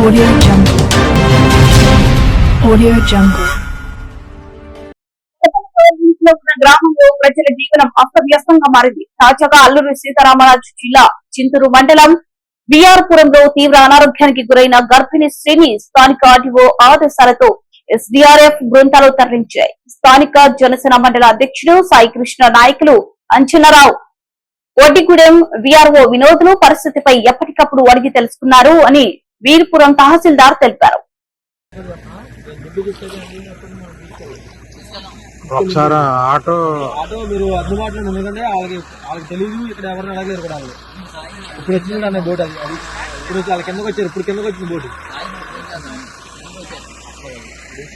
Audio Jungle. Audio Jungle. గ్రామంలో ప్రజల జీవనం అస్తవ్యస్తంగా మారింది తాజాగా అల్లూరి సీతారామరాజు జిల్లా చింతూరు మండలం బిఆర్పురంలో తీవ్ర అనారోగ్యానికి గురైన గర్భిణి శ్రీని స్థానిక ఆర్టీఓ ఆదేశాలతో ఎస్డీఆర్ఎఫ్ బృందాలు తరలించాయి స్థానిక జనసేన మండల అధ్యక్షుడు సాయి కృష్ణ నాయకులు అంచనారావు ఒడ్డిగూడెం విఆర్ఓ వినోద్లు పరిస్థితిపై ఎప్పటికప్పుడు అడిగి తెలుసుకున్నారు అని వీర్పురం తహసీల్దార్ తెలిపారు. ఒకసారి ఆటో ఆటో మీరు అందుబాటులో ఎందుకంటే వాళ్ళకి వాళ్ళకి తెలియదు ఇక్కడ ఎవరిని అడగలేరు కూడా వాళ్ళు. ఇప్పుడు వచ్చింది అన్న బోట్ అది అది ఇప్పుడు వచ్చి వాళ్ళ కిందకు వచ్చారు ఇప్పుడు కిందకు వచ్చింది బోటు.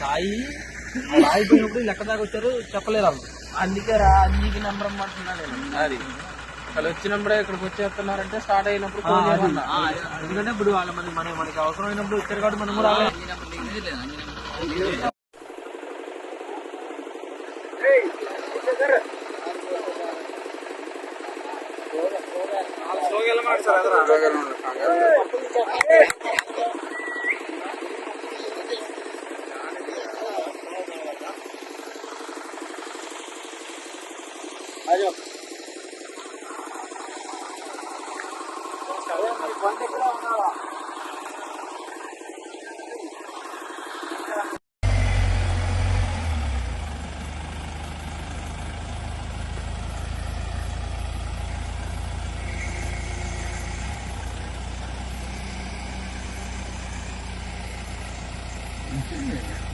సాయి ఆగిపోయినప్పుడు లెక్క దాకా వచ్చారు చెప్పలేరు వాళ్ళు. అందుకే రా అన్నికి నెంబర్ ఇమ్మంటున్నా నేను అది. వాళ్ళు వచ్చినప్పుడే ఇక్కడికి వచ్చేస్తున్నారంటే స్టార్ట్ అయినప్పుడు ఫోన్ చేయమన్నా ఎందుకంటే ఇప్పుడు వాళ్ళ మన మన- మనకి అవసరం అయినప్పుడు వచ్చారు కాబట్టి మనం కూడా 我也不知道了。对。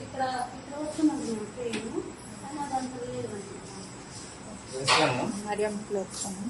ఇక్కడ ఇక్కడ కానీ అదంతా లేదు మరియం ప్లేట్ఫామ్